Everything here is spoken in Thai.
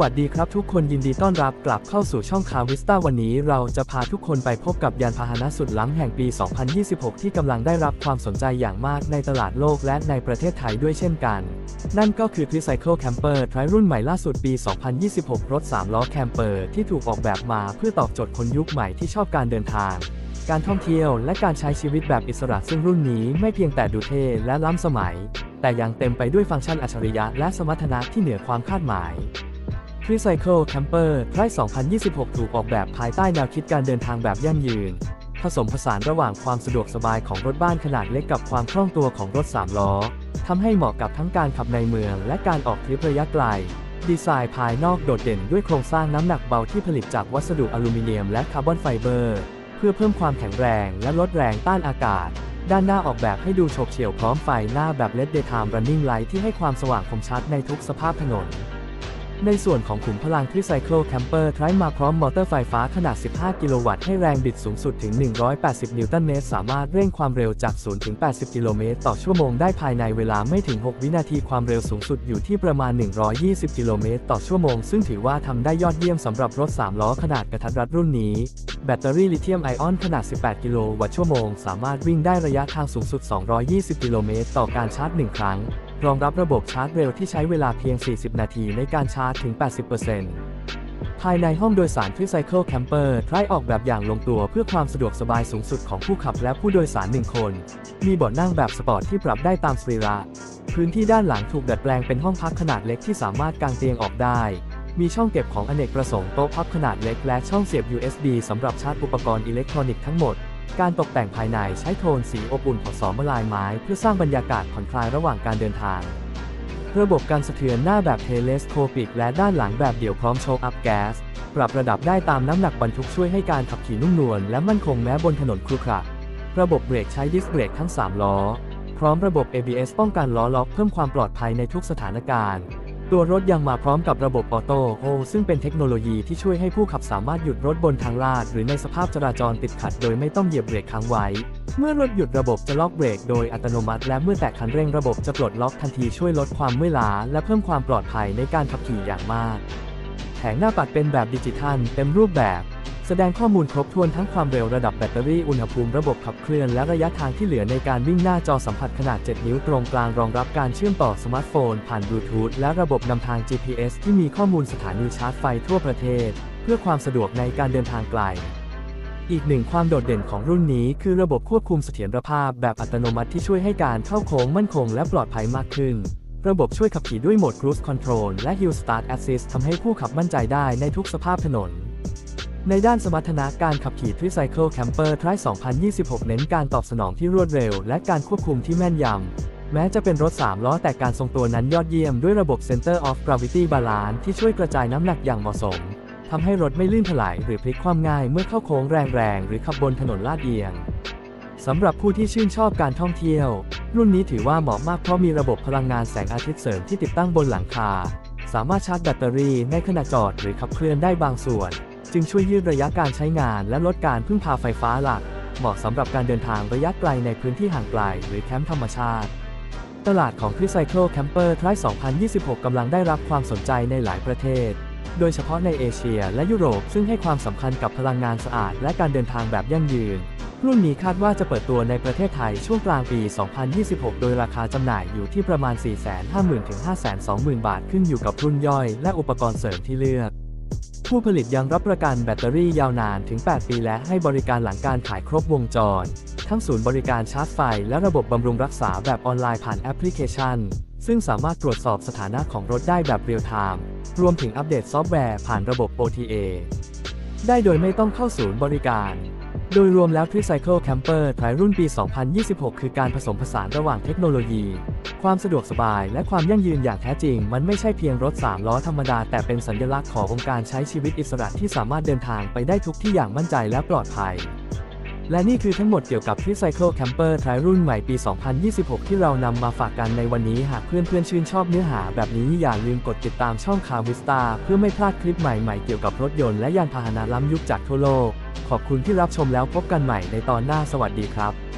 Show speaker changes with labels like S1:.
S1: วัสดีครับทุกคนยินดีต้อนรับกลับเข้าสู่ช่องคาวิสตาวันนี้เราจะพาทุกคนไปพบกับยานพาหนะสุดล้ำแห่งปี 2026 ที่กำลังได้รับความสนใจอย่างมากในตลาดโลกและในประเทศไทยด้วยเช่นกัน นั่นก็คือ Tricycle Camper ทรรุ่นใหม่ล่าสุดปี 2026 รถ 3 ล้อแคมเปอร์ที่ถูกออกแบบมาเพื่อตอบโจทย์คนยุคใหม่ที่ชอบการเดินทางการท่องเที่ยวและการใช้ชีวิตแบบอิสระซึ่งรุ่นนี้ไม่เพียงแต่ดูเท่และล้ำสมัย แต่ยังเต็มไปด้วยฟังก์ชันอัจฉริยะและสมรรถนะที่เหนือความคาดหมาย Tricycle Camper t r i 2026 ถูกออกแบบภายใต้แนวคิดการเดินทางแบบยั่งยืน ผสมผสานระหว่างความสะดวกสบายของรถบ้านขนาดเล็กกับความคล่องตัวของรถ 3 ล้อ ทำให้เหมาะกับทั้งการขับในเมืองและการออกทริประยะไกล ดีไซน์ภายนอกโดดเด่นด้วยโครงสร้างน้ำหนักเบาที่ผลิตจากวัสดุอลูมิเนียมและคาร์บอนไฟเบอร์ เพื่อเพิ่มความแข็งแรงและลดแรงต้านอากาศด้านหน้าออกแบบให้ดูโฉบเฉี่ยวพร้อมไฟหน้าแบบ LED Daytime Running Light ที่ให้ความสว่างคมชัดในทุกสภาพถนน ในส่วนของขุมพลัง Tricycle Camper ไทรมาพร้อมมอเตอร์ไฟฟ้าขนาด 15 กิโลวัตต์ให้แรงบิดสูงสุดถึง 180 นิวตันเมตร สามารถเร่งความเร็วจาก 0 ถึง 80 กิโลเมตรต่อชั่วโมงได้ภายในเวลาไม่ถึง 6 วินาทีความเร็วสูงสุดอยู่ที่ประมาณ 120 กิโลเมตรต่อชั่วโมง ซึ่งถือว่าทำได้ยอดเยี่ยมสำหรับรถ 3 ล้อขนาดกระทัดรัดรุ่นนี้ แบตเตอรี่ลิเธียมไอออนขนาด 18 กิโลวัตต์ชั่วโมง สามารถวิ่งได้ระยะทางสูงสุด 220 กิโลเมตรต่อการชาร์จ 1 ครั้ง รองรับระบบชาร์จเร็วที่ใช้เวลาเพียง 40 นาทีในการชาร์จถึง 80%ภายในห้องโดยสาร Tricycle Camper ใช้ออกแบบอย่างลงตัวเพื่อความสะดวกสบายสูงสุดของผู้ขับและผู้โดยสารหนึ่งคน มีเบาะนั่งแบบสปอร์ตที่ปรับได้ตามสรีระ พื้นที่ด้านหลังถูกดัดแปลงเป็นห้องพักขนาดเล็กที่สามารถกางเตียงออกได้มีช่องเก็บของอเนกประสงค์โต๊ะพับขนาดเล็กและช่องเสียบ USB สำหรับชาร์จอุปกรณ์อิเล็กทรอนิกส์ทั้งหมด การตกแต่งภายในใช้โทนสีอบอุ่นผสมลายไม้ เพื่อสร้างบรรยากาศผ่อนคลายระหว่างการเดินทาง ระบบการสะเทือนหน้าแบบเทเลสโคปิก และด้านหลังแบบเดี่ยวพร้อมโชคอัพแก๊ส ปรับระดับได้ตามน้ำหนักบรรทุกช่วยให้การขับขี่นุ่มนวลและมั่นคงแม้บนถนนครุขระระบบเบรกใช้ดิสเบรกทั้ง 3 ล้อ พร้อมระบบ ABS ป้องกันล้อล็อกเพิ่มความปลอดภัยในทุกสถานการณ์ ตัวรถยังมาพร้อมกับระบบออโต้โฮซึ่งเป็นเทคโนโลยีที่ช่วยให้ผู้ขับสามารถหยุดรถบนทางลาด หรือในสภาพจราจรติดขัดโดยไม่ต้องเหยียบเบรกค้างไว้ เมื่อรถหยุดระบบจะล็อกเบรกโดยอัตโนมัติ และเมื่อแตะคันเร่งระบบจะปลดล็อกทันทีช่วยลดความเมื่อยล้าและเพิ่มความปลอดภัยในการขับขี่อย่างมาก แผงหน้าปัดเป็นแบบดิจิทัลเต็มรูปแบบ แสดงข้อมูลครบถ้วนทั้งความเร็วระดับแบตเตอรี่อุณหภูมิระบบขับเคลื่อนและระยะทางที่เหลือในการวิ่งหน้าจอสัมผัสขนาด 7 นิ้วตรงกลางรองรับการเชื่อมต่อสมาร์ทโฟน ผ่านบลูทูธและระบบนำทาง GPS ที่มีข้อมูลสถานีชาร์จไฟทั่วประเทศ เพื่อความสะดวกในการเดินทางไกล อีกหนึ่งความโดดเด่นของรุ่นนี้คือระบบควบคุมเสถียรภาพแบบอัตโนมัติที่ช่วยให้การเข้าโค้งมั่นคงและปลอดภัยมากขึ้นระบบช่วยขับขี่ด้วยโหมด Cruise Control และ Hill Start Assist ทำให้ผู้ขับมั่นใจได้ในทุกสภาพถนน ในด้านสมรรถนะการขับขี่ Tricycle Camper Tri 2026 เน้นการตอบสนองที่รวดเร็ว และการควบคุมที่แม่นยำ แม้จะเป็นรถ 3 ล้อแต่การทรงตัวนั้นยอดเยี่ยมด้วยระบบ Center of Gravity Balance ที่ช่วยกระจายน้ำหนักอย่างเหมาะสมทำให้รถไม่ลื่นถลายหรือพลิกคว่ำง่ายเมื่อเข้าโค้งแรงๆ หรือขับบนถนนลาดเอียงสำหรับผู้ที่ชื่นชอบการท่องเที่ยว รุ่นนี้ถือว่าเหมาะมากเพราะมีระบบพลังงานแสงอาทิตย์เสริมที่ติดตั้งบนหลังคา สามารถชาร์จแบตเตอรี่ในขณะจอดหรือขับเคลื่อนได้บางส่วน จึงช่วยยืดระยะการใช้งานและลดการพึ่งพาไฟฟ้าหลัก เหมาะสำหรับการเดินทางระยะไกลในพื้นที่ห่างไกลหรือแคมป์ธรรมชาติ ตลาดของ Tricycle Camper t r i 2026 กำลังได้รับความสนใจในหลายประเทศ โดยเฉพาะในเอเชียและยุโรปซึ่งให้ความสำคัญกับพลังงานสะอาดและการเดินทางแบบยั่งยืน รุ่นนี้คาดว่าจะเปิดตัวในประเทศไทยช่วงกลางปี 2026 โดยราคาจำหน่ายอยู่ที่ประมาณ 450,000 ถึง 520,000 บาท ขึ้นอยู่กับรุ่นย่อยและอุปกรณ์เสริมที่เลือก ผู้ผลิตยังรับประกันแบตเตอรี่ยาวนานถึง 8 ปีและให้บริการหลังการขายครบวงจร ทั้งศูนย์บริการชาร์จไฟ และระบบบำรุงรักษาแบบออนไลน์ผ่านแอปพลิเคชัน ซึ่งสามารถตรวจสอบสถานะของรถได้แบบเรียลไทม์ รวมถึงอัปเดตซอฟต์แวร์ผ่านระบบ OTA ได้โดยไม่ต้องเข้าศูนย์บริการ โดยรวมแล้ว Tricycle Camper ไทรรุ่นปี 2026 คือการผสมผสานระหว่างเทคโนโลยี ความสะดวกสบายและความยั่งยืนอย่างแท้จริง มันไม่ใช่เพียงรถ 3 ล้อธรรมดา แต่เป็นสัญลักษณ์ขององค์การใช้ชีวิตอิสระที่สามารถเดินทางไปได้ทุกที่อย่างมั่นใจและปลอดภัย และนี่คือทั้งหมดเกี่ยวกับ Tricycle Camper ไทรรุ่นใหม่ปี 2026 ที่เรานำมาฝากกันในวันนี้หากเพื่อนๆชื่นชอบเนื้อหาแบบนี้อย่าลืมกดติดตามช่อง Car Vista เพื่อไม่พลาดคลิปใหม่ๆเกี่ยวกับรถยนต์และยานพาหนะล้ำยุคจากทั่วโลก ขอบคุณที่รับชมแล้วพบกันใหม่ในตอนหน้าสวัสดีครับ